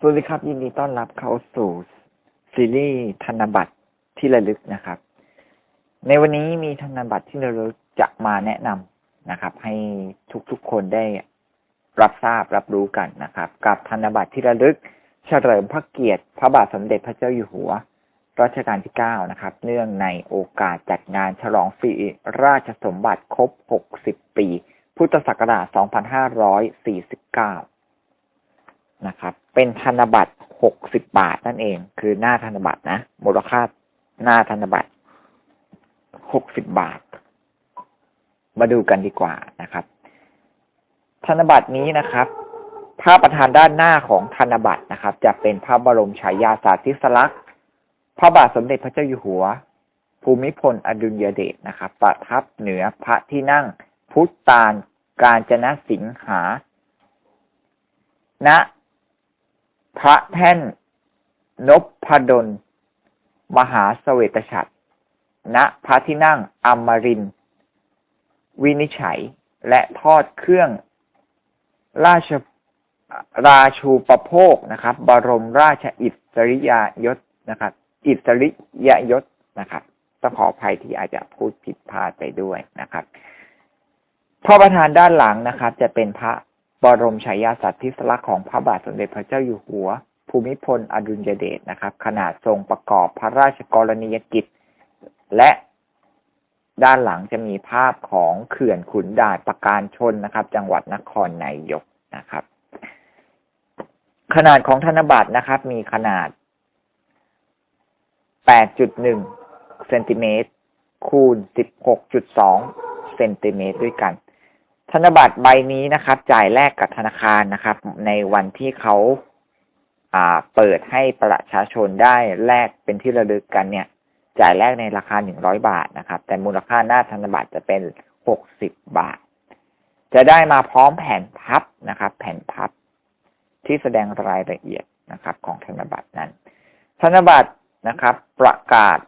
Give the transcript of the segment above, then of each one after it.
สวัสดีครับยินดีต้อนรับเข้าสู่ซีรีส์ธนบัตรที่ระลึกนะครับ ในวันนี้มีธนบัตรที่ระลึกจะมาแนะนำนะครับ ให้ทุกๆคนได้รับทราบรับรู้กันนะครับ กับธนบัตรที่ระลึกเฉลิมพระเกียรติ พระบาทสมเด็จพระเจ้าอยู่หัวรัชกาลที่ 9 นะครับ เนื่องในโอกาสจัดงานฉลองสิริราชสมบัติครบ 60 ปี พุทธศักราช 2549 นะครับ เป็นธนบัตร60บาทนั่นเอง คือหน้าธนบัตรนะมูลค่าหน้าธนบัตร60บาท มาดูกันดีกว่านะครับ ธนบัตรนี้นะครับภาพประธานด้านหน้าของธนบัตรนะครับ จะเป็นพระบรมฉายาสาธิสลักษณ์พระบาทสมเด็จพระเจ้าอยู่หัว ภูมิพลอดุลยเดชนะครับ ประทับเหนือพระที่นั่งพุทธตาลการจนะสิงหา ณ พระแท่นนพดล มหาเสวตฉัตรณพระที่นั่งอมริน วินิจฉัย และทอดเครื่อง ราชราชูประโภคนะครับ บรมราชอิสริยยศนะครับ อิสริยยศนะครับต้องขออภัยที่อาจจะพูดผิดพลาดไปด้วยนะครับพระประธานด้านหลังนะครับ จะเป็นพระ บรมฉายาสัตว์ทิสลักษณ์ของพระบาทสมเด็จพระเจ้าอยู่หัว ภูมิพลอดุลยเดชนะครับ ขนาดทรงประกอบพระราชกรณียกิจ และด้านหลังจะมีภาพของเขื่อนขุนด่านประการชนนะครับ จังหวัดนครนายกนะครับ ขนาดของธนบัตรนะครับ มีขนาด 8.1 เซนติเมตรคูณ 16.2 เซนติเมตรด้วยกัน ธนบัตรใบนี้นะครับ จ่ายแลกกับธนาคารนะครับ ในวันที่เขาเปิดให้ประชาชนได้แลกเป็นที่ระลึกกันเนี่ย จ่ายแลกในราคา 100 บาทนะครับ แต่มูลค่าหน้าธนบัตรจะเป็น 60 บาท จะได้มาพร้อมแผ่นพับนะครับ แผ่นพับที่แสดงรายละเอียดนะครับ ของธนบัตรนั้น ธนบัตรนะครับ ประกาศ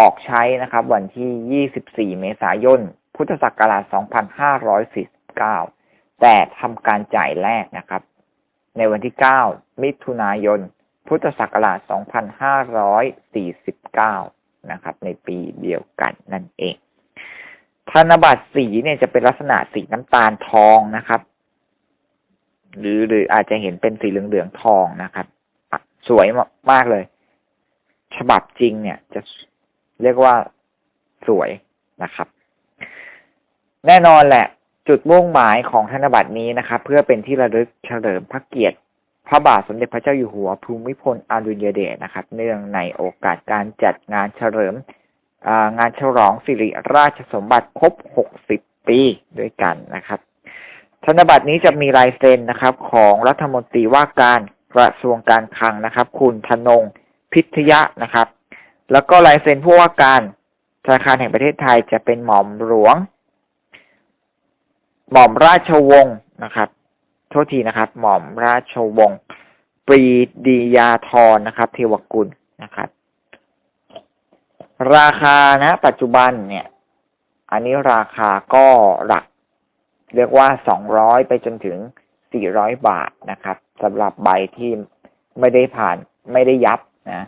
ออกใช้นะครับ วันที่ 24 เมษายน พุทธศักราช 2549 แต่ทำการจ่ายแรกนะครับ ในวันที่ 9 มิถุนายน พุทธศักราช 2549 นะครับ ในปีเดียวกันนั่นเอง ธนบัตรสีเนี่ยจะเป็นลักษณะสีน้ำตาลทองนะครับ หรือหรืออาจจะเห็นเป็นสีเหลืองๆทองนะครับ สวยมากเลย ฉบับจริงเนี่ยจะเรียกว่าสวยนะครับ แน่นอนแหละ จุดมุ่งหมายของธนบัตรนี้นะครับ เพื่อเป็นที่ระลึกเฉลิมพระเกียรติ พระบาทสมเด็จพระเจ้าอยู่หัวภูมิพลอดุลยเดชนะครับ เนื่องในโอกาสการจัดงานเฉลิมงานฉลองสิริราชสมบัติครบ 60 ปีด้วยกันนะครับ ธนบัตรนี้จะมีลายเซ็นนะครับ ของรัฐมนตรีว่าการกระทรวงการคลังนะครับ คุณธนงพิทยะนะครับ แล้วก็ลายเซ็นผู้ว่าการธนาคารแห่งประเทศไทยจะเป็นหม่อมหลวง หม่อมราชวงศ์นะครับ โทษทีนะครับ หม่อมราชวงศ์ปรีดียาธรนะครับ เทวกุลนะครับ ราคานะ ปัจจุบันเนี่ย อันนี้ราคาก็หลัก เรียกว่า200ไปจนถึง400บาทนะครับสำหรับใบที่ไม่ได้ผ่านไม่ได้ยับนะ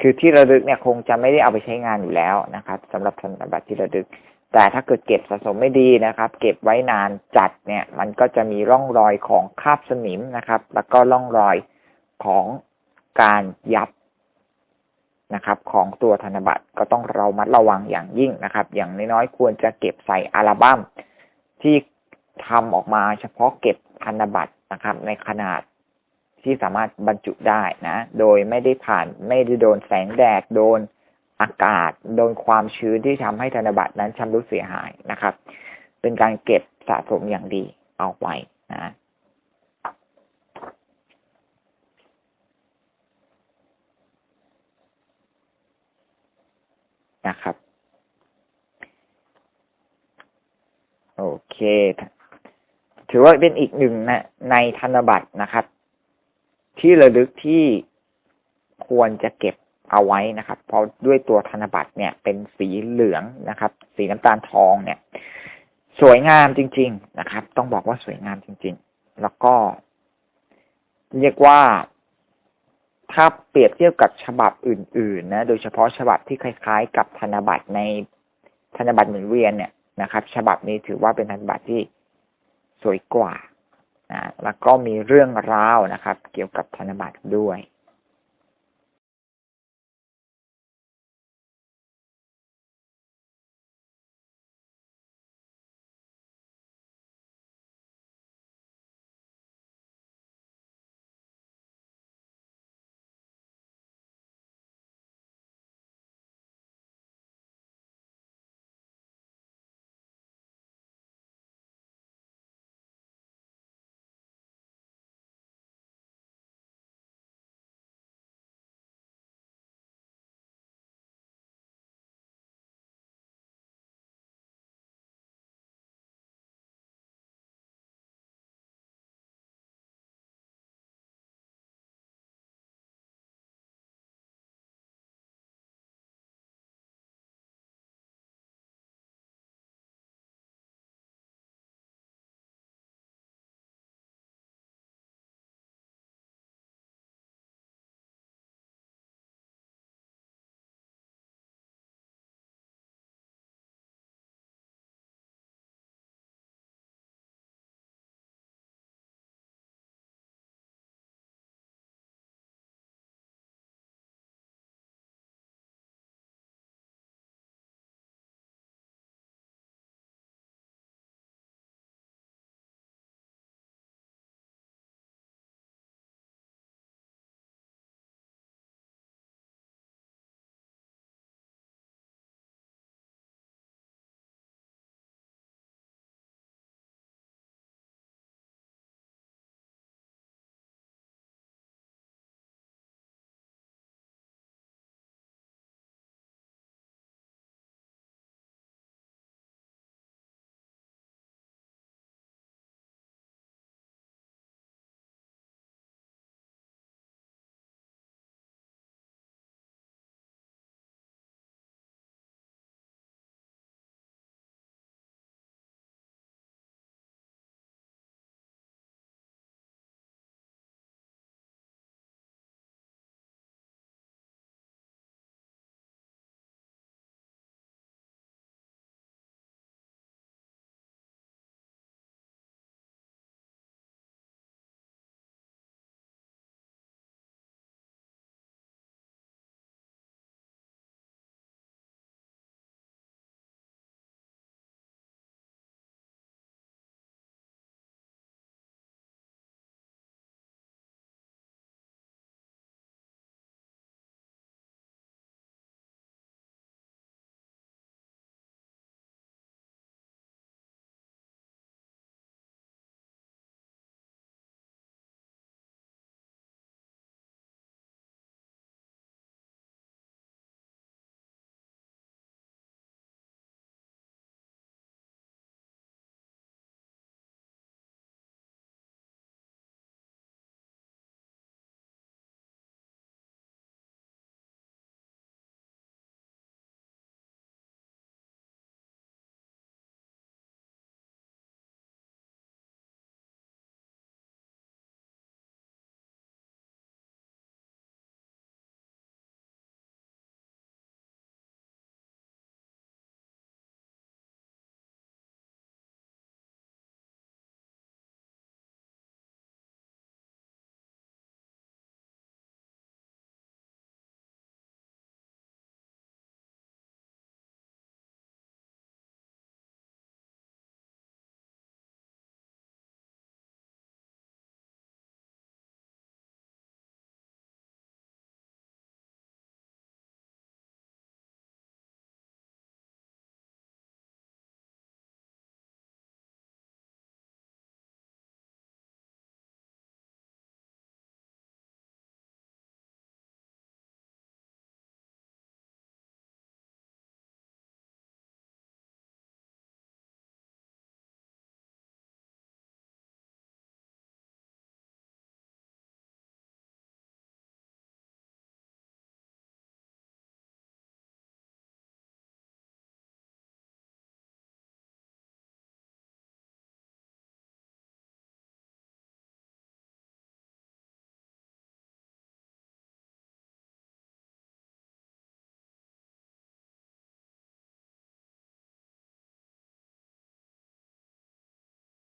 คือที่ระลึกเนี่ยคงจะไม่ได้เอาไปใช้งานอยู่แล้วนะครับสำหรับธนบัตรที่ระลึก แต่ถ้าเกิดเก็บสะสมไม่ดีนะครับ เก็บไว้นานจัดเนี่ย มันก็จะมีร่องรอยของคราบสนิมนะครับ แล้วก็ร่องรอยของการยับนะครับ ของตัวธนบัตรก็ต้องเรามัดระวังอย่างยิ่งนะครับ อย่างน้อยๆควรจะเก็บใส่อัลบั้มที่ทำออกมาเฉพาะเก็บธนบัตรนะครับ ในขนาดที่สามารถบรรจุได้นะ โดยไม่ได้ผ่านไม่ได้โดนแสงแดดโดน อากาศโดนความชื้นที่ทำให้ธนบัตรนั้นชำรุดเสียหายนะครับ เป็นการเก็บสะสมอย่างดีเอาไว้นะนะครับ โอเค ถือว่าเป็นอีกหนึ่งนะในธนบัตรนะครับ ที่ระลึกที่ควรจะเก็บ เอาไว้นะครับเพราะด้วยตัวธนบัตรเนี่ยเป็นสีเหลืองนะครับ สีน้ำตาลทองเนี่ย สวยงามจริง ๆนะครับ ต้องบอกว่าสวยงามจริง ๆ แล้วก็ เรียกว่าถ้าเปรียบเทียบกับฉบับอื่น ๆ นะ โดยเฉพาะฉบับที่คล้าย ๆ กับธนบัตรในธนบัตรหมุนเวียนเนี่ยนะครับ ฉบับนี้ถือว่าเป็นธนบัตรที่สวยกว่านะแล้วก็มีเรื่องราวนะครับ เกี่ยวกับธนบัตรด้วย